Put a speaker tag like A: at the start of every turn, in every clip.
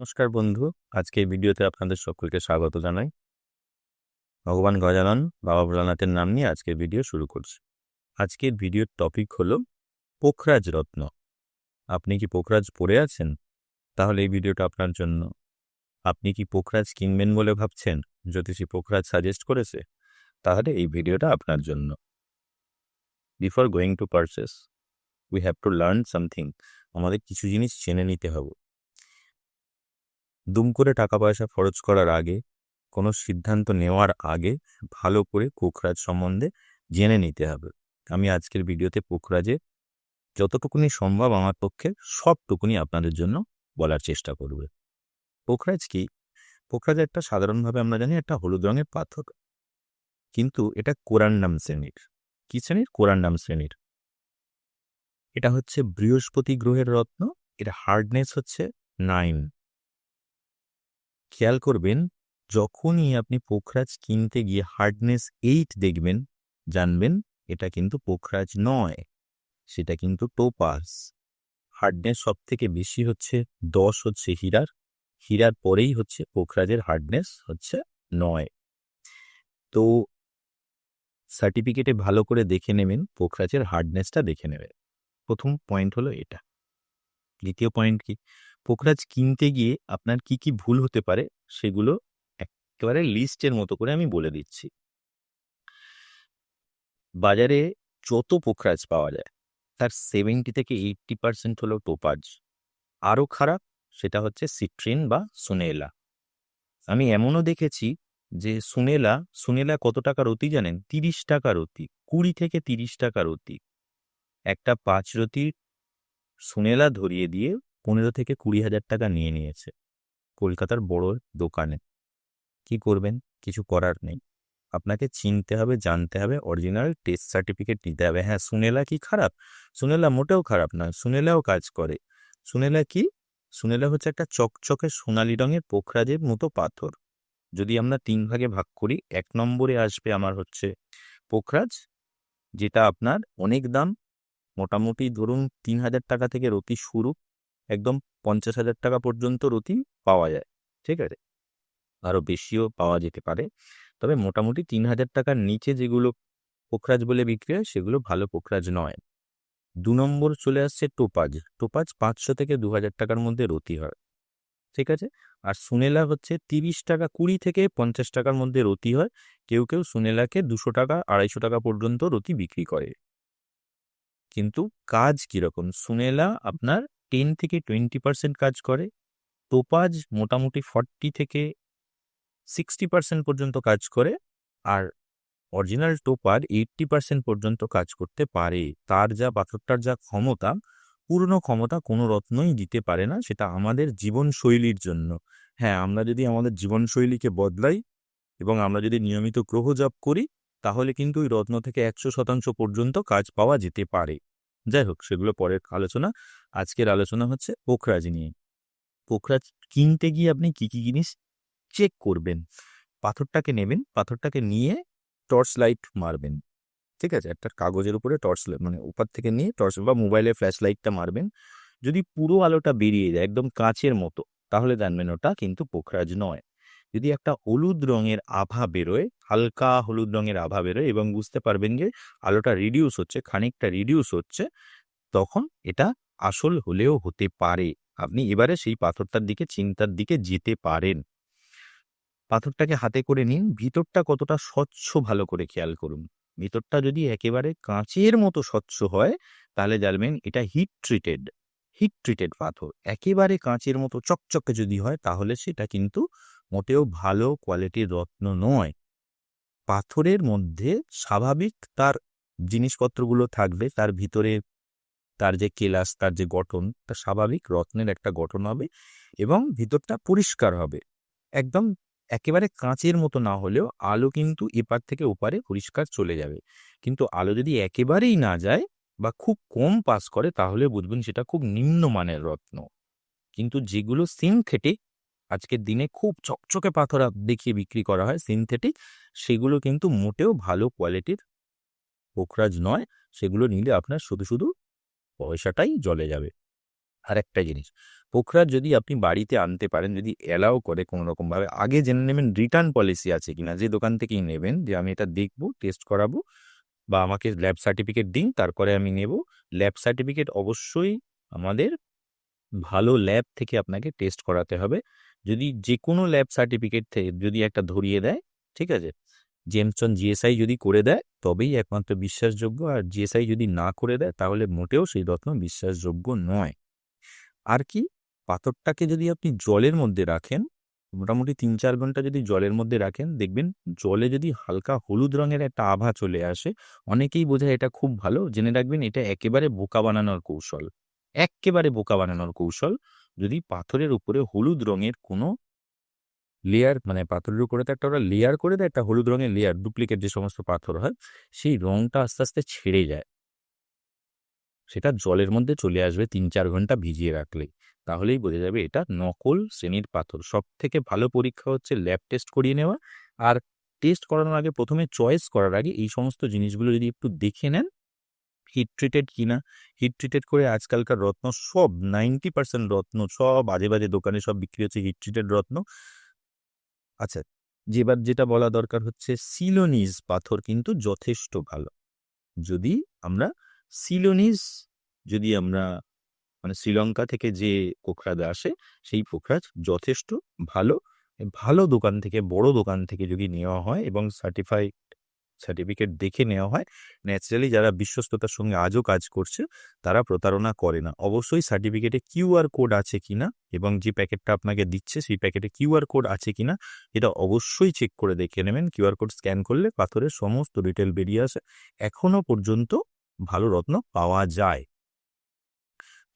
A: নমস্কার বন্ধু। আজকে এই ভিডিওতে আপনাদের সকলকে স্বাগত জানাই। ভগবান গজানন, বাবা ভোলানাথের নাম নিয়ে আজকের ভিডিও শুরু করছি। আজকের ভিডিওর টপিক হলো পোখরাজ রত্ন। আপনি কি পোখরাজ পড়ে আছেন? তাহলে এই ভিডিওটা আপনার জন্য। আপনি কি পোখরাজ কিনবেন বলে ভাবছেন? জ্যোতিষী পোখরাজ সাজেস্ট করেছে, তাহলে এই ভিডিওটা আপনার জন্য। Before going to purchase we have to learn something আমাদের কিছু জিনিস জেনে নিতে হবে। দুম করে টাকা পয়সা খরচ করার আগে, কোনো সিদ্ধান্ত নেওয়ার আগে ভালো করে পোখরাজ সম্বন্ধে জেনে নিতে হবে। আমি আজকের ভিডিওতে পোখরাজে যতটুকুনি সম্ভব আমার পক্ষে সবটুকুনি আপনাদের জন্য বলার চেষ্টা করবে। পোখরাজ কি? পোখরাজ একটা সাধারণভাবে আমরা জানি একটা হলুদ রঙের পাথর। কিন্তু এটা কোরান্ডাম শ্রেণির। কি শ্রেণির? কোরান্ডাম শ্রেণির। এটা হচ্ছে বৃহস্পতি গ্রহের রত্ন, এর হার্ডনেস হচ্ছে নাইন খেয়াল করবেন, যখনই আপনি পোখরাজ কিনতে গিয়ে হার্ডনেস এইট দেখবেন, জানবেন এটা কিন্তু পোখরাজ নয়, সেটা কিন্তু টোপাস হার্ডনেস সব থেকে বেশি হচ্ছে দশ হচ্ছে হীরার হীরার পরেই হচ্ছে পোখরাজের হার্ডনেস হচ্ছে নয়। তো সার্টিফিকেটে ভালো করে দেখে নেবেন, পোখরাজের হার্ডনেসটা দেখে নেবেন। প্রথম পয়েন্ট হলো এটা। দ্বিতীয় পয়েন্ট কি? পোখরাজ কিনতে গিয়ে আপনার কি কি ভুল হতে পারে সেগুলো একেবারে লিস্টের মতো করে আমি বলে দিচ্ছি। বাজারে যত পোখরাজ পাওয়া যায়, তার সেভেন্টি থেকে এইটটি পার্সেন্ট হলো টোপাজ। আরও খারাপ, সেটা হচ্ছে সিট্রিন বা সুনেলা। আমি এমনও দেখেছি যে সুনেলা সুনেলা কত টাকার অতি জানেন? তিরিশ টাকার অতি, কুড়ি থেকে তিরিশ টাকার অতি। একটা পাঁচ রতির সুনেলা ধরিয়ে দিয়ে পনেরো থেকে কুড়ি হাজার টাকা নিয়ে নিয়েছে কলকাতার বড় দোকানে। কি করবেন? কিছু করার নেই। আপনাকে চিনতে হবে, জানতে হবে অরিজিনাল টেস্ট সার্টিফিকেট নিতে হবে। হ্যাঁ সুনেলা কি খারাপ? সুনেলা মোটেও খারাপ নয়, সুনেলাও কাজ করে। সুনেলা কি? সুনেলা হচ্ছে একটা চকচকে সোনালি রঙের পোখরাজের মতো পাথর। যদি আমরা তিন ভাগে ভাগ করি, এক নম্বরে আসবে আমার হচ্ছে পোখরাজ, যেটা আপনার অনেক দাম। মোটামুটি ধরুন তিন হাজার টাকা থেকে রতি শুরু। একদম পঞ্চাশ হাজার টাকা পর্যন্ত রতি পাওয়া যায়, ঠিক আছে? আরও বেশিও পাওয়া যেতে পারে। তবে মোটামুটি তিন হাজার টাকার নিচে যেগুলো পোখরাজ বলে বিক্রি হয়, সেগুলো ভালো পোখরাজ নয়। দু নম্বর চলে আসছে টোপাজ। টোপাজ পাঁচশো থেকে দু হাজার টাকার মধ্যে রতি হয়, ঠিক আছে? আর সুনেলা হচ্ছে তিরিশ টাকা কুড়ি থেকে পঞ্চাশ টাকার মধ্যে রতি হয়। কেউ কেউ সুনেলাকে দুশো টাকা, আড়াইশো টাকা পর্যন্ত রতি বিক্রি করে। কিন্তু কাজ কীরকম সুনেলা আপনার টেন থেকে টোয়েন্টি পার্সেন্ট কাজ করে, টোপাজ মোটামুটি ফর্টি থেকে সিক্সটি পার্সেন্ট পর্যন্ত কাজ করে, আর অরিজিনাল টোপার এইটটি পার্সেন্ট পর্যন্ত কাজ করতে পারে। তার যা পাথরটার যা ক্ষমতা পূর্ণ ক্ষমতা কোনো রত্নই দিতে পারে না, সেটা আমাদের জীবনশৈলীর জন্য। হ্যাঁ আমরা যদি আমাদের জীবনশৈলীকে বদলাই এবং আমরা যদি নিয়মিত গ্রহ জপ করি, তাহলে কিন্তু ওই রত্ন থেকে একশো শতাংশ পর্যন্ত কাজ পাওয়া যেতে পারে। যাই হোক, সেগুলো পরের আলোচনা। আজকের আলোচনা হচ্ছে পোখরাজ নিয়ে। পোখরাজ কিনতে গিয়ে আপনি কি কি জিনিস চেক করবেন? পাথরটাকে নেবেন, পাথরটাকে নিয়ে টর্চ লাইট মারবেন। ঠিক আছে? একটা কাগজের উপরে টর্চ মানে ওপার থেকে নিয়ে টর্চ বা মোবাইলে ফ্ল্যাশ লাইটটা মারবেন। যদি পুরো আলোটা বেরিয়ে যায়, একদম কাঁচের মতো, তাহলে জানবেন ওটা কিন্তু পোখরাজ নয়। যদি একটা হলুদ রঙের আভা বেরোয়, হালকা হলুদ রঙের আভা বেরোয় এবং বুঝতে পারবেন যে আলোটা রিডিউস হচ্ছে, খানিকটা রিডিউস হচ্ছে, তখন এটা আসল হলেও হতে পারে। আপনি এবারে সেই পাথরটার দিকে, চিন্তার দিকে যেতে পারেন। পাথরটাকে হাতে করে নিন, ভিতরটা কতটা স্বচ্ছ ভালো করে খেয়াল করুন। ভিতরটা যদি একেবারে কাঁচের মতো স্বচ্ছ হয়, তাহলে জানবেন এটা হিট ট্রিটেড হিট ট্রিটেড পাথর। একেবারে কাঁচের মতো চকচকে যদি হয়, তাহলে সেটা কিন্তু মোটেও ভালো কোয়ালিটির রত্ন নয়। পাথরের মধ্যে স্বাভাবিক তার জিনিসপত্রগুলো থাকবে, তার ভিতরে তার যে কেলাস, তার যে গঠন, তা স্বাভাবিক রত্নের একটা গঠন হবে এবং ভিতরটা পরিষ্কার হবে। একদম একেবারে কাঁচের মতো না হলেও আলো কিন্তু এপার থেকে ওপারে পরিষ্কার চলে যাবে। কিন্তু আলো যদি একেবারেই না যায় বা খুব কম পাস করে, তাহলে বুঝবেন সেটা খুব নিম্নমানের রত্ন। কিন্তু যেগুলো সিনথেটিক আজকের দিনে খুব চকচকে পাথর দেখিয়ে বিক্রি করা হয় সিনথেটিক সেগুলো কিন্তু মোটেও ভালো কোয়ালিটির পোখরাজ নয়। সেগুলো নিলে আপনার শুধু শুধু পয়সাটাই জলে যাবে। আরেকটা জিনিস, পোখরাজ যদি আপনি বাড়িতে আনতে পারেন, যদি অ্যালাও করে কোনো রকমভাবে আগে জেনে নেবেন রিটার্ন পলিসি আছে কিনা। যে দোকান থেকেই নেবেন, যে আমি এটা দেখব টেস্ট করাবো, বা আমাকে ল্যাব সার্টিফিকেট দিন, তারপরে আমি নেব। ল্যাব সার্টিফিকেট অবশ্যই আমাদের ভালো ল্যাব থেকে আপনাকে টেস্ট করাতে হবে। যদি যে কোনো ল্যাব সার্টিফিকেট থেকে যদি একটা ধরিয়ে দেয়, ঠিক আছে? জেমসন জিএসআই যদি করে দেয়, তবেই একমাত্র বিশ্বাসযোগ্য। আর জিএসআই যদি না করে দেয়, তাহলে মোটেও সেই রত্ন বিশ্বাসযোগ্য নয়। আর কি? পাথরটাকে যদি আপনি জলের মধ্যে রাখেন, মোটামুটি তিন চার ঘণ্টা যদি জলের মধ্যে রাখেন, দেখবেন জলে যদি হালকা হলুদ রঙের একটা আভা চলে আসে, অনেকেই বোঝায় এটা খুব ভালো। জেনে রাখবেন এটা একেবারে বোকা বানানোর কৌশল। একেবারে বোকা বানানোর কৌশল। যদি পাথরের উপরে হলুদ রঙের কোনো লেয়ার মানে পাথরের উপরে তো একটা ওরা লেয়ার করে দেয়, একটা হলুদ রঙের লেয়ার ডুপ্লিকেট যে সমস্ত পাথর হয়, সেই রঙটা আস্তে আস্তে ছেড়ে যায়। সেটা জলের মধ্যে চলে আসবে তিন চার ঘণ্টা ভিজিয়ে রাখলেই তাহলেই বোঝা যাবে এটা নকল শ্রেণির পাথর। সব থেকে ভালো পরীক্ষা হচ্ছে ল্যাব টেস্ট করিয়ে নেওয়া। আর টেস্ট করানোর আগে প্রথমে চয়েস করার আগে এই সমস্ত জিনিসগুলো যদি একটু দেখে নেন হিট ট্রিটেড কিনা হিট ট্রিটেড করে আজকালকার রত্ন সব নাইনটি পার্সেন্ট রত্ন, সব বাজে বাজে দোকানে সব বিক্রি হচ্ছে হিট ট্রিটেড রত্ন। আচ্ছা যেবার যেটা বলা দরকার হচ্ছে সিলোনিজ পাথর কিন্তু যথেষ্ট ভালো। যদি আমরা সিলোনিজ যদি আমরা মানে শ্রীলঙ্কা থেকে যে পোখরাজ আসে, সেই পোখরাজ যথেষ্ট ভালো। ভালো দোকান থেকে, বড় দোকান থেকে যদি নেওয়া হয় এবং সার্টিফাইড সার্টিফিকেট দেখে নেওয়া হয়। ন্যাচারালি যারা বিশ্বস্ততার সঙ্গে আজও কাজ করছে, তারা প্রতারণা করে না। অবশ্যই সার্টিফিকেটে কিউআর কোড আছে কিনা এবং যে প্যাকেটটা আপনাকে দিচ্ছে, সেই প্যাকেটে কিউআর কোড আছে কিনা, এটা অবশ্যই চেক করে দেখে নেবেন। কিউআর কোড স্ক্যান করলে পাথরের সমস্ত ডিটেল বেরিয়ে আসে। এখনও পর্যন্ত ভালো রত্ন পাওয়া যায়।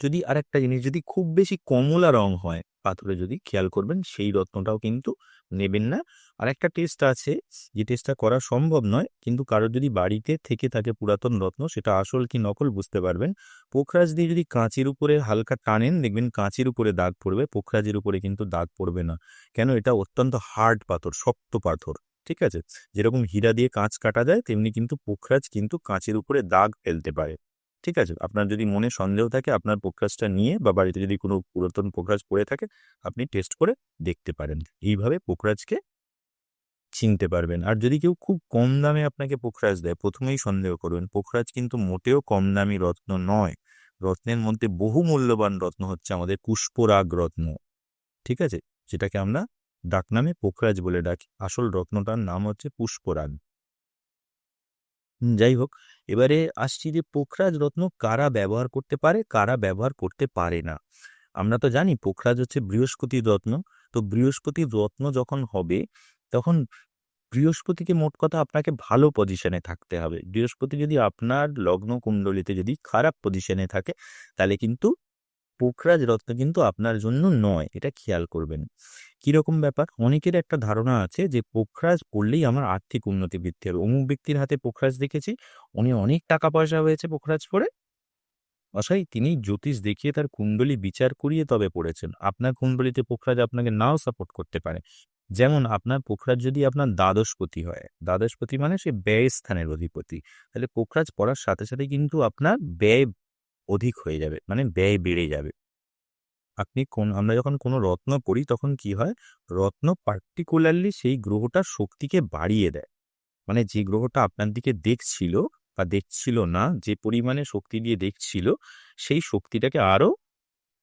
A: যদি আরেকটা জিনিস, যদি খুব বেশি কমলা রং হয় পাথরে যদি খেয়াল করবেন, সেই রত্নটাও কিন্তু নেবেন না। আর একটা টেস্ট আছে, যে টেস্টটা করা সম্ভব নয়, কিন্তু কারোর যদি বাড়িতে থেকে থাকে পুরাতন রত্ন, সেটা আসল কি নকল বুঝতে পারবেন। পোখরাজ দিয়ে যদি কাঁচের উপরে হালকা টানেন, দেখবেন কাঁচের উপরে দাগ পড়বে, পোখরাজের উপরে কিন্তু দাগ পড়বে না। কেন? এটা অত্যন্ত হার্ড পাথর, শক্ত পাথর, ঠিক আছে? যেরকম হীরা দিয়ে কাঁচ কাটা যায়, তেমনি কিন্তু পোখরাজ কিন্তু কাঁচের উপরে দাগ ফেলতে পারে। ঠিক আছে? আপনার যদি মনে সন্দেহ থাকে, আপনার পোখরাজটা নিয়ে বা বাড়িতে যদি কোনো পুরাতন পোখরাজ পড়ে থাকে, আপনি টেস্ট করে দেখতে পারেন। এইভাবে পোখরাজকে চিনতে পারবেন। আর যদি কেউ খুব কম দামে আপনাকে পোখরাজ দেয়, প্রথমেই সন্দেহ করবেন পোখরাজ কিন্তু মোটেও কম দামি রত্ন নয়। রত্নের মধ্যে বহু মূল্যবান রত্ন হচ্ছে আমাদের পুষ্পরাগ রত্ন, ঠিক আছে? যেটাকে আমরা ডাকনামে পোখরাজ বলে ডাকি। আসল রত্নটার নাম হচ্ছে পুষ্পরাগ। যাই হোক এবারে আসছি যে পোখরাজ রত্ন কারা ব্যবহার করতে পারে, কারা ব্যবহার করতে পারে না। আমরা তো জানি পোখরাজ হচ্ছে বৃহস্পতি রত্ন। তো বৃহস্পতি রত্ন যখন হবে, তখন বৃহস্পতিকে মোট কথা আপনাকে ভালো পজিশনে থাকতে হবে। বৃহস্পতি যদি আপনার লগ্ন কুণ্ডলিতে যদি খারাপ পজিশনে থাকে, তাহলে কিন্তু পোখরাজ রত্ন কিন্তু আপনার জন্য নয়, এটা খেয়াল করবেন। কীরকম ব্যাপার? অনেকের একটা ধারণা আছে যে পোখরাজ করলেই আমার আর্থিক উন্নতি বৃদ্ধি হবে। অমুক ব্যক্তির হাতে পোখরাজ দেখেছি, উনি অনেক টাকা পয়সা হয়েছে পোখরাজ পরে অসাই তিনি জ্যোতিষ দেখিয়ে তার কুণ্ডলী বিচার করিয়ে তবে পড়েছেন। আপনার কুণ্ডলিতে পোখরাজ আপনাকে নাও সাপোর্ট করতে পারে। যেমন আপনার পোখরাজ যদি আপনার দ্বাদশপতি হয়, দ্বাদশপতি মানে সে ব্যয় স্থানের অধিপতি। তাহলে পোখরাজ পড়ার সাথে সাথে কিন্তু আপনার ব্যয় অধিক হয়ে যাবে মানে ব্যয় বেড়ে যাবে। আপনি কোন, আমরা যখন কোনো রত্ন করি তখন কি হয়? রত্ন পার্টিকুলারলি সেই গ্রহটার শক্তিকে বাড়িয়ে দেয়। মানে যে গ্রহটা আপনার দিকে দেখছিল বা দেখছিল না, যে পরিমাণে শক্তি দিয়ে দেখছিল, সেই শক্তিটাকে আরও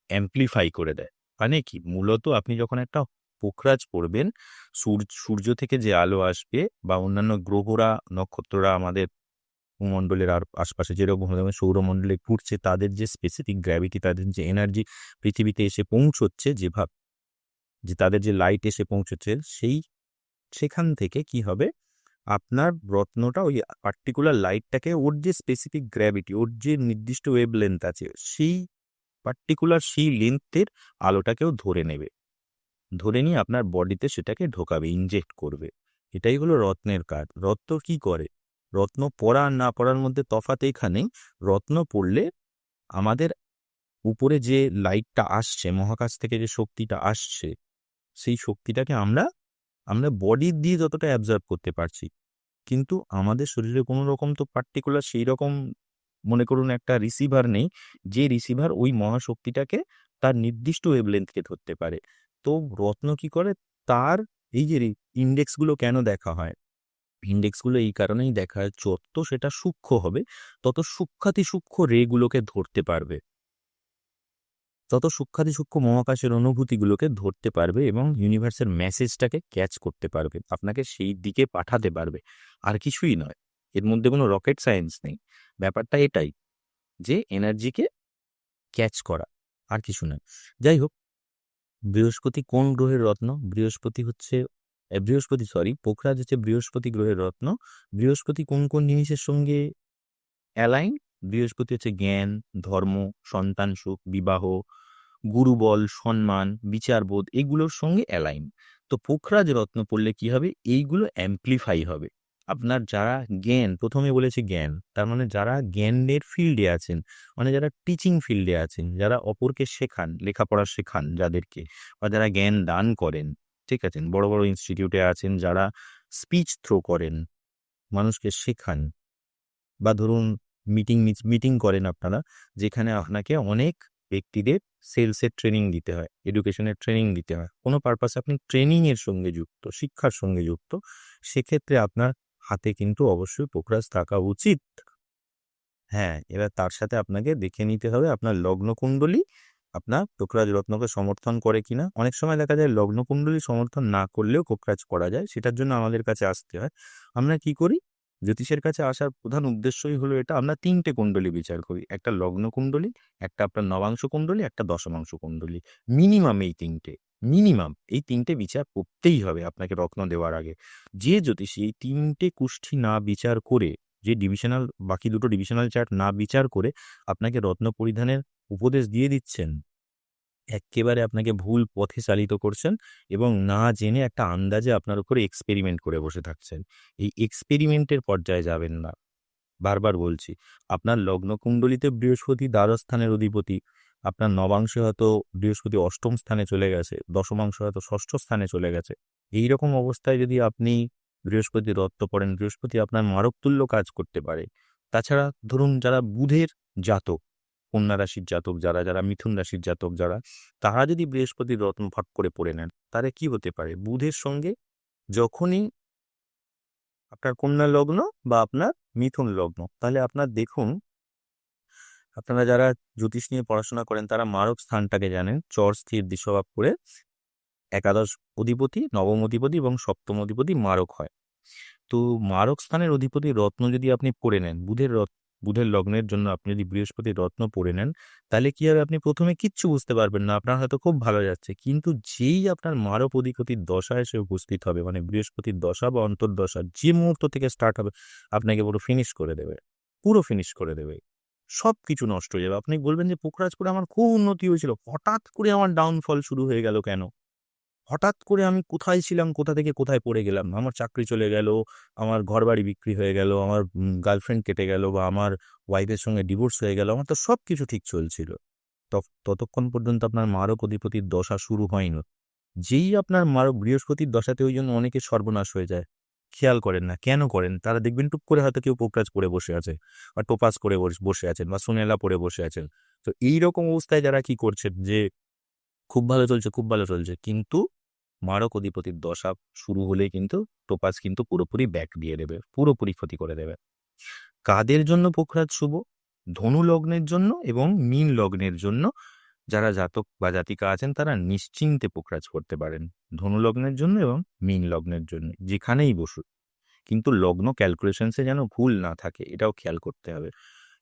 A: অ্যাম্পলিফাই করে দেয়। মানে কি? মূলত আপনি যখন একটা পোখরাজ পড়বেন, সূর্য সূর্য থেকে যে আলো আসবে বা অন্যান্য গ্রহরা, নক্ষত্ররা আমাদের মণ্ডলের আর আশপাশে যেরকম সৌরমণ্ডলে ঘুরছে, তাদের যে স্পেসিফিক গ্র্যাভিটি তাদের যে এনার্জি পৃথিবীতে এসে পৌঁছচ্ছে যেভাবে যে তাদের যে লাইট এসে পৌঁছচ্ছে, সেই সেখান থেকে কি হবে? আপনার রত্নটা ওই পার্টিকুলার লাইটটাকে ওর যে স্পেসিফিক গ্র্যাভিটি ওর যে নির্দিষ্ট ওয়েব লেন্থ আছে, সেই পার্টিকুলার সেই লেন্থের আলোটাকেও ধরে নেবে। ধরে নিয়ে আপনার বডিতে সেটাকে ঢোকাবে ইনজেক্ট করবে। এটাই হলো রত্নের কাজ। রত্ন কি করে? রত্ন পড়া আর না পড়ার মধ্যে তফাৎ এখানেই রত্ন পড়লে আমাদের উপরে যে লাইটটা আসছে, মহাকাশ থেকে যে শক্তিটা আসছে, সেই শক্তিটাকে আমরা আমরা বডি দিয়ে যতটা অ্যাবজর্ব করতে পারছি। কিন্তু আমাদের শরীরে কোনো রকম তো পার্টিকুলার সেই রকম মনে করুন একটা রিসিভার নেই, যে রিসিভার ওই মহাশক্তিটাকে তার নির্দিষ্ট ওয়েভলেন্থকে ধরতে পারে। তো রত্ন কি করে? তার এই যে ইন্ডেক্সগুলো কেন দেখা হয়? ইন্ডেক্সগুলো এই কারণেই দেখা যত সেটা সূক্ষ্ম হবে, তত সূক্ষাতি সূক্ষ্ম রেগুলোকে ধরতে পারবে। তত সূক্ষাতি সূক্ষ্ম মহাকাশের অনুভূতিগুলোকে ধরতে পারবে এবং ইউনিভার্সের মেসেজটাকে ক্যাচ করতে পারবে, আপনাকে সেই দিকে পাঠাতে পারবে। আর কিছুই নয়, এর মধ্যে কোনো রকেট সায়েন্স নেই। ব্যাপারটা এটাই যে এনার্জিকে ক্যাচ করা, আর কিছু নয় যাই হোক, বৃহস্পতি কোন গ্রহের রত্ন? বৃহস্পতি হচ্ছে বৃহস্পতি সরি পোখরাজ হচ্ছে বৃহস্পতি গ্রহের রত্ন। বৃহস্পতি কোন কোন জিনিসের সঙ্গে অ্যালাইন বৃহস্পতি হচ্ছে জ্ঞান, ধর্ম, সন্তান, সুখ, বিবাহ, গুরুবল, সম্মান, বিচারবোধ, এগুলোর সঙ্গে অ্যালাইন তো পোখরাজ রত্ন পড়লে কি হবে? এইগুলো অ্যাম্পলিফাই হবে। আপনার যারা জ্ঞান, প্রথমে বলেছে জ্ঞান, তার মানে যারা জ্ঞানের ফিল্ডে আছেন মানে যারা টিচিং ফিল্ডে আছেন, যারা অপরকে শেখান, লেখাপড়া শেখান যাদেরকে, বা যারা জ্ঞান দান করেন ঠিক আছে বড় বড় ইনস্টিটিউটে আছেন যারা স্পিচ থ্রো করেন, মানুষকে শেখান। বা ধরুন মিটিং মিটিং করেন আপনারা, যেখানে আপনাকে অনেক ব্যক্তিদের সেলসের ট্রেনিং দিতে হয় এডুকেশনের ট্রেনিং দিতে হয়। কোনো পারপাসে আপনি ট্রেনিংয়ের সঙ্গে যুক্ত, শিক্ষার সঙ্গে যুক্ত, সেক্ষেত্রে আপনার হাতে কিন্তু অবশ্যই পোখরাজ থাকা উচিত। হ্যাঁ এবার তার সাথে আপনাকে দেখে নিতে হবে আপনার লগ্ন কুণ্ডলী আপনার পোখরাজ রত্নকে সমর্থন করে কিনা? অনেক সময় দেখা যায় লগ্ন কুণ্ডলী সমর্থন না করলেও পোখরাজ করা যায়, সেটার জন্য আমাদের কাছে আসতে হয়। আমরা কি করি? জ্যোতিষের কাছে আসার প্রধান উদ্দেশ্যই হলো এটা, আমরা তিনটে কুণ্ডলী বিচার করি। একটা লগ্ন কুণ্ডলী একটা আপনার নবাংশ কুণ্ডলী, একটা দশমাংশ কুণ্ডলী। মিনিমাম এই তিনটে, মিনিমাম এই তিনটে বিচার করতেই হবে আপনাকে রত্ন দেওয়ার আগে। যে জ্যোতিষী এই তিনটে কুষ্ঠি না বিচার করে, যে ডিভিশনাল বাকি দুটো ডিভিশনাল চার্ট না বিচার করে আপনাকে রত্ন পরিধানের উপদেশ দিয়ে দিচ্ছেন। একেবারে আপনাকে ভুল পথে চালিত করছেন এবং না জেনে একটা আন্দাজে আপনার উপরে এক্সপেরিমেন্ট করে বসে থাকছেন। এই এক্সপেরিমেন্টের পর্যায়ে যাবেন না। বারবার বলছি, আপনার লগ্ন কুণ্ডলিতে বৃহস্পতি দ্বাদশ স্থানের অধিপতি, আপনার নবাংশে হয়তো বৃহস্পতি অষ্টম স্থানে চলে গেছে, দশমাংশ হয়তো ষষ্ঠ স্থানে চলে গেছে। এই রকম অবস্থায় যদি আপনি বৃহস্পতি রত্ন পড়েন, বৃহস্পতি আপনার মারকতুল্য কাজ করতে পারে। তাছাড়া ধরুন যারা বুধের জাতক কন্যা রাশির জাতক যারা যারা মিথুন রাশির জাতক যারা, তারা যদি বৃহস্পতির রত্ন ফট করে পড়ে নেন, তাহলে কি হতে পারে? বুধের সঙ্গে যখনই আপনার কন্যা লগ্ন বা আপনার মিথুন লগ্ন, তাহলে আপনার দেখুন, আপনারা যারা জ্যোতিষ নিয়ে পড়াশোনা করেন, তারা মারক স্থানটাকে জানেন, চর স্থির দিশভাব করে একাদশ অধিপতি, নবম অধিপতি এবং সপ্তম অধিপতি মারক হয়। তো মারক স্থানের অধিপতি রত্ন যদি আপনি পড়ে নেন, বুধের রত্ন বুধের লগ্নের জন্য আপনি যদি বৃহস্পতির রত্ন পড়ে নেন, তাহলে কি হবে? আপনি প্রথমে কিচ্ছু বুঝতে পারবেন না, আপনার হয়তো খুব ভালো যাচ্ছে। কিন্তু যেই আপনার মারক অধিপতির দশা এসে উপস্থিত হবে মানে বৃহস্পতির দশা বা অন্তর্দশা, যে মুহূর্ত থেকে স্টার্ট হবে, আপনাকে পুরো ফিনিশ করে দেবে। পুরো ফিনিশ করে দেবে। সব কিছু নষ্ট হয়ে যাবে। আপনি বলবেন যে পোখরাজপুরে আমার খুব উন্নতি হয়েছিল। হঠাৎ করে আমার ডাউনফল শুরু হয়ে গেল কেন? হঠাৎ করে আমি কোথায় ছিলাম, কোথা থেকে কোথায় পড়ে গেলাম? আমার চাকরি চলে গেল, আমার ঘর বাড়ি বিক্রি হয়ে গেল, আমার গার্লফ্রেন্ড কেটে গেল বা আমার ওয়াইফের সঙ্গে ডিভোর্স হয়ে গেল, আমার তো সব কিছু ঠিক চলছিল। তত- ততক্ষণ পর্যন্ত আপনার মারক অধিপতির দশা শুরু হয়নি। যেই আপনার মারক বৃহস্পতির দশাতে ওই জন্য অনেকে সর্বনাশ হয়ে যায়। খেয়াল করেন না, কেন করেন? তারা দেখবেন টুক করে হয়তো কেউ পোকরাজ করে বসে আছে বা টোপাস করে বস- বসে আছেন বা সোনেলা পরে বসে আছেন। তো এই রকম অবস্থায় যারা কি করছেন যে খুব ভালো চলছে, খুব ভালো চলছে। কিন্তু মারক অধিপতির দশা শুরু হলে কিন্তু টোপাস কিন্তু পুরোপুরি ব্যাক দিয়ে দেবে, পুরোপুরি ক্ষতি করে দেবে। কাদের জন্য পোখরাজ শুভ? ধনু লগ্নের জন্য এবং মীন লগ্নের জন্য। যারা জাতক বা জাতিকা আছেন, তারা নিশ্চিন্তে পোখরাজ করতে পারেন। ধনু লগ্নের জন্য এবং মীন লগ্নের জন্য, যেখানেই বসুন কিন্তু লগ্ন ক্যালকুলেশনসে যেন ভুল না থাকে, এটাও খেয়াল করতে হবে।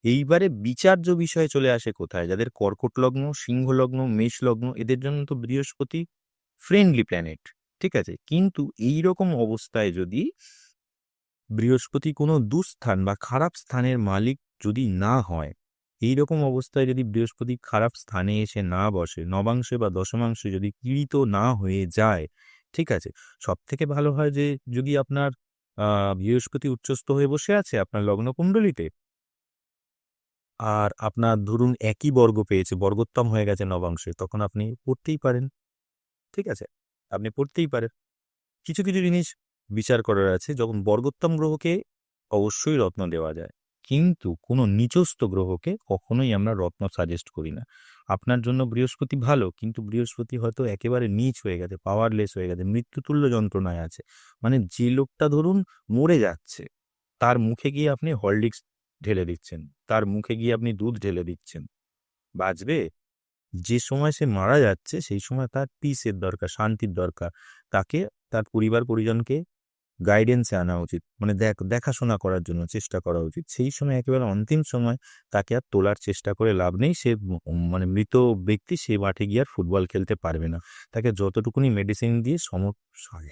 A: এইবারে বিচার্য বিষয়ে চলে আসে কোথায়? যাদের কর্কট লগ্ন, সিংহ লগ্ন, মেষ লগ্ন, এদের জন্য তো বৃহস্পতি ফ্রেন্ডলি প্ল্যানেট ঠিক আছে? কিন্তু এই রকম অবস্থায় যদি বৃহস্পতি কোনো দুস্থান বা খারাপ স্থানের মালিক যদি না হয় এই রকম অবস্থায় যদি বৃহস্পতি খারাপ স্থানে এসে না বসে, নবাংশে বা দশমাংশে যদি পীড়িত না হয়ে যায়, ঠিক আছে? সব থেকে ভালো হয় যে যদি আপনার বৃহস্পতি উচ্চস্থ হয়ে বসে আছে, আপনার লগ্ন কুণ্ডলিতে আর আপনার ধরুন একই বর্গ পেয়েছে, বর্গোত্তম হয়ে গেছে নবাংশে, তখন আপনি পড়তেই পারেন। ঠিক আছে? আপনি পড়তেই পারেন। কিছু কিছু জিনিস বিচার করার আছে, যখন বর্গোত্তম গ্রহকে অবশ্যই রত্ন দেওয়া যায়, কিন্তু কোনো নিচস্থ গ্রহকে কখনোই আমরা রত্ন সাজেস্ট করি না। আপনার জন্য বৃহস্পতি ভালো, কিন্তু বৃহস্পতি হয়তো একেবারে নিচ হয়ে গেছে পাওয়ারলেস হয়ে গেছে, মৃত্যুতুল্য যন্ত্রণায় আছে। মানে যে লোকটা ধরুন মরে যাচ্ছে, তার মুখে গিয়ে আপনি হরলিক্স ঢেলে দিচ্ছেন। তার মুখে গিয়ে আপনি দুধ ঢেলে দিচ্ছেন। বাঁচবে যে সময় সে মারা যাচ্ছে, সেই সময় তার পিসের দরকার, শান্তির দরকার। তাকে, তার পরিবার পরিজনকে গাইডেন্সে আনা উচিত। মানে দেখ, দেখাশোনা করার জন্য চেষ্টা করা উচিত। সেই সময় একেবারে অন্তিম সময় তাকে আর তোলার চেষ্টা করে লাভ নেই। সে মানে মৃত ব্যক্তি, সে মাঠে গিয়ে আর ফুটবল খেলতে পারবে না। তাকে যতটুকুনি মেডিসিন দিয়ে সম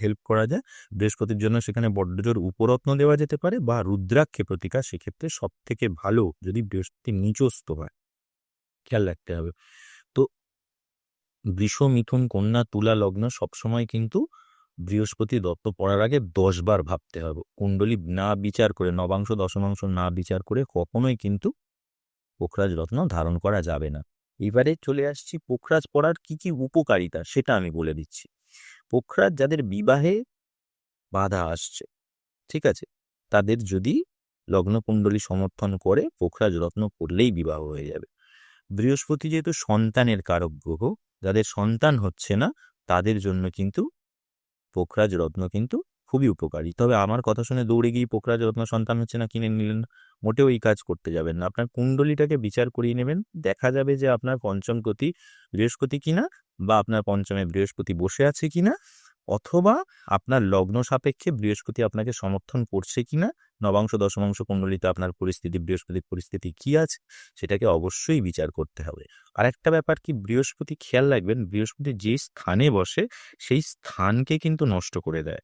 A: হেল্প করা যায়, বৃহস্পতির জন্য সেখানে বড্ড জোর উপরত্ন দেওয়া যেতে পারে বা রুদ্রাক্ষে প্রতিকার, সেক্ষেত্রে সব থেকে ভালো যদি বৃহস্পতি নিচস্ত হয়। খেয়াল রাখতে হবে। তো বৃষ মিথুন কন্যা, তুলা, লগ্ন সবসময় কিন্তু বৃহস্পতি দত্ত পড়ার আগে দশবার ভাবতে হবে। কুণ্ডলী না বিচার করে, নবাংশ, দশমাংশ না বিচার করে কখনোই কিন্তু পোখরাজ রত্ন ধারণ করা যাবে না। এবারে চলে আসছি পোখরাজ পড়ার কি কি উপকারিতা সেটা আমি বলে দিচ্ছি। পোখরাজ যাদের বিবাহে বাধা আসছে, ঠিক আছে? তাদের যদি লগ্নকুণ্ডলী সমর্থন করে, পোখরাজ রত্ন পড়লেই বিবাহ হয়ে যাবে। বৃহস্পতি যেহেতু সন্তানের কারক গ্রহ, যাদের সন্তান হচ্ছে না, তাদের জন্য কিন্তু পোখরাজ রত্ন কিন্তু খুবই উপকারী। তবে আমার কথা শুনে দৌড়ে গিয়ে পোখরাজ রত্ন সন্তান হচ্ছে না, কিনে নিলেন, মোটেও এই কাজ করতে যাবেন না। আপনার কুণ্ডলিটাকে বিচার করিয়ে নেবেন, দেখা যাবে যে আপনার পঞ্চম গতি বৃহস্পতি কিনা বা আপনার পঞ্চমে বৃহস্পতি বসে আছে কিনা, অথবা আপনার লগ্ন সাপেক্ষে বৃহস্পতি আপনাকে সমর্থন করছে কিনা নবাংশ, দশমাংশ কুণ্ডলিতে আপনার পরিস্থিতি, বৃহস্পতির পরিস্থিতি কি আছে, সেটাকে অবশ্যই বিচার করতে হবে। আরেকটা ব্যাপার কি, বৃহস্পতি খেয়াল রাখবেন, বৃহস্পতি যে স্থানে বসে, সেই স্থানকে কিন্তু নষ্ট করে দেয়।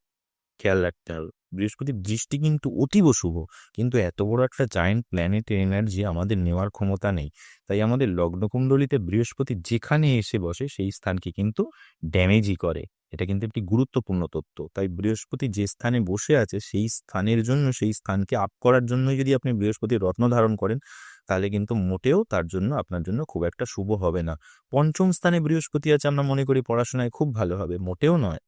A: খেয়াল রাখতে হবে। বৃহস্পতির দৃষ্টি কিন্তু অতীব শুভ, কিন্তু এত বড় একটা জায়েন্ট প্ল্যানেট এনার্জি আমাদের নেওয়ার ক্ষমতা নেই। তাই আমাদের লগ্নকুণ্ডলিতে বৃহস্পতি যেখানে এসে বসে, সেই স্থানকে কিন্তু ড্যামেজই করে। এটা কিন্তু একটি গুরুত্বপূর্ণ তথ্য। তাই বৃহস্পতি যে স্থানে বসে আছে, সেই স্থানের জন্য, সেই স্থানকে আপ করার জন্য যদি আপনি বৃহস্পতি রত্ন ধারণ করেন, তাহলে কিন্তু মোটেও তার জন্য, আপনার জন্য খুব একটা শুভ হবে না। পঞ্চম স্থানে বৃহস্পতি আছে আমরা মনে করি পড়াশোনায় খুব ভালো হবে, মোটেও নয়।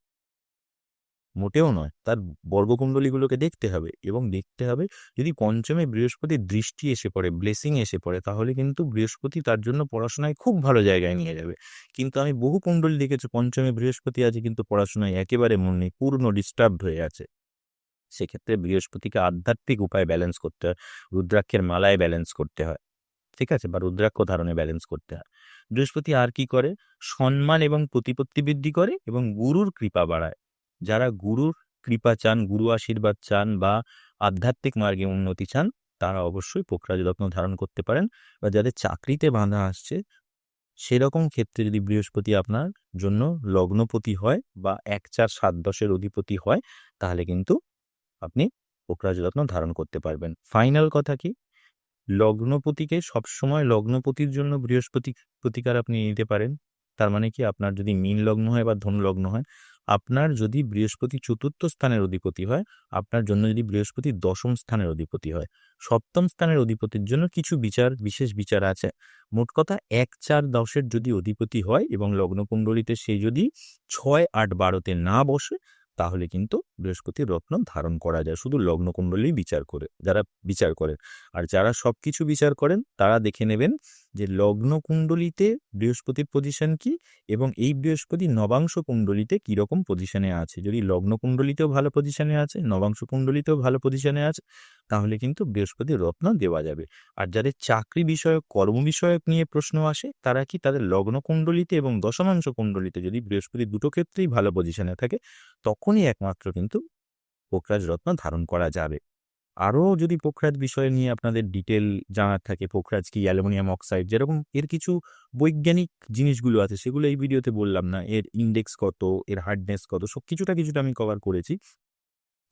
A: মোটেও নয়, তার বর্গকুণ্ডলীগুলোকে দেখতে হবে এবং দেখতে হবে যদি পঞ্চমে বৃহস্পতির দৃষ্টি এসে পড়ে ব্লেসিং এসে পড়ে, তাহলে কিন্তু বৃহস্পতি তার জন্য পড়াশোনায় খুব ভালো জায়গায় নিয়ে যাবে। কিন্তু আমি বহু কুণ্ডলী দেখেছি, পঞ্চমে বৃহস্পতি আছে কিন্তু পড়াশোনায় একেবারে মন নেই, পূর্ণ ডিস্টার্ব হয়ে আছে। সেক্ষেত্রে বৃহস্পতিকে আধ্যাত্মিক উপায়ে ব্যালেন্স করতে হয়, রুদ্রাক্ষের মালায় ব্যালেন্স করতে হয়, ঠিক আছে? বা রুদ্রাক্ষ ধারণে ব্যালেন্স করতে হয়। বৃহস্পতি আর কি করে? সম্মান এবং প্রতিপত্তি বৃদ্ধি করে এবং গুরুর কৃপা বাড়ায়। যারা গুরুর কৃপা চান, গুরু আশীর্বাদ চান বা আধ্যাত্মিক মার্গে উন্নতি চান, তারা অবশ্যই পোখরাজ রত্ন ধারণ করতে পারেন বা যাদের চাকরিতে বাঁধা আসছে, সেরকম ক্ষেত্রে যদি বৃহস্পতি আপনার জন্য লগ্নপতি হয় বা এক চার সাত দশের অধিপতি হয়, তাহলে কিন্তু আপনি পোখরাজ রত্ন ধারণ করতে পারবেন। ফাইনাল কথা কি? লগ্নপতিকে সবসময় লগ্নপতির জন্য বৃহস্পতি প্রতিকার আপনি নিতে পারেন। তার মানে কি? আপনার যদি মীন লগ্ন হয় বা ধনু লগ্ন হয় আপনার যদি বৃহস্পতি চতুর্থ স্থানের অধিপতি হয়, আপনার জন্য যদি বৃহস্পতি দশম স্থানের অধিপতি হয়। সপ্তম স্থানের অধিপতির জন্য কিছু বিচার, বিশেষ বিচার আছে। মোট কথা এক চার দশের যদি অধিপতি হয় এবং লগ্নকুণ্ডলিতে সে যদি ছয় আট বারোতে না বসে, তাহলে কিন্তু বৃহস্পতির রত্ন ধারণ করা যায়। শুধু লগ্নকুণ্ডলী বিচার করে, যারা বিচার করেন। আর যারা সব কিছু বিচার করেন, তারা দেখে নেবেন যে লগ্ন কুণ্ডলিতে বৃহস্পতির পজিশন কি এবং এই বৃহস্পতি নবাংশ কুণ্ডলিতে কীরকম পজিশনে আছে? যদি লগ্ন কুণ্ডলিতেও ভালো পজিশনে আছে, নবাংশ কুণ্ডলিতেও ভালো পজিশনে আছে, তাহলে কিন্তু বৃহস্পতির রত্ন দেওয়া যাবে। আর যাদের চাকরি বিষয়ক, কর্ম বিষয়ক নিয়ে প্রশ্ন আসে, তারা কি তাদের লগ্ন কুণ্ডলিতে এবং দশমাংশ কুণ্ডলিতে যদি বৃহস্পতি দুটো ক্ষেত্রেই ভালো পজিশনে থাকে, তখনই একমাত্র কিন্তু পোখরাজ রত্ন ধারণ করা যাবে। আরও যদি পোখরাজ বিষয় নিয়ে আপনাদের ডিটেল জানার থাকে, পোখরাজ কি, অ্যালুমিনিয়াম অক্সাইড যেরকম এর কিছু বৈজ্ঞানিক জিনিসগুলো আছে, সেগুলো এই ভিডিওতে বললাম না, এর ইন্ডেক্স কত, এর হার্ডনেস কত সব কিছুটা কিছুটা আমি কভার করেছি।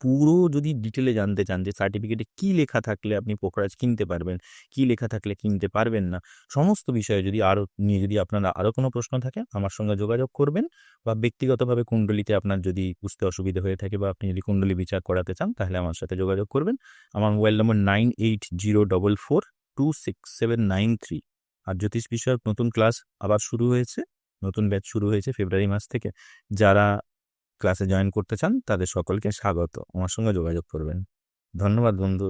A: পুরো যদি ডিটেলে জানতে চান যে সার্টিফিকেটে কি লেখা থাকলে আপনি পোখরাজ কিনতে পারবেন, কি লেখা থাকলে কিনতে পারবেন না, সমস্ত বিষয়ে যদি আরও নিয়ে যদি আপনারা আরও কোনো প্রশ্ন থাকে, আমার সঙ্গে যোগাযোগ করবেন বা ব্যক্তিগতভাবে কুণ্ডলিতে আপনার যদি বুঝতে অসুবিধা হয়ে থাকে বা আপনি যদি কুণ্ডলী বিচার করাতে চান, তাহলে আমার সাথে যোগাযোগ করবেন। আমার mobile number nine eight zero double four two six seven nine three. আর জ্যোতিষ বিষয়ক নতুন ক্লাস আবার শুরু হয়েছে, নতুন ব্যাচ শুরু হয়েছে ফেব্রুয়ারি মাস থেকে। যারা ক্লাসে জয়েন করতে চান তাদের সকলকে স্বাগত। আমার সঙ্গে যোগাযোগ করবেন। ধন্যবাদ বন্ধু।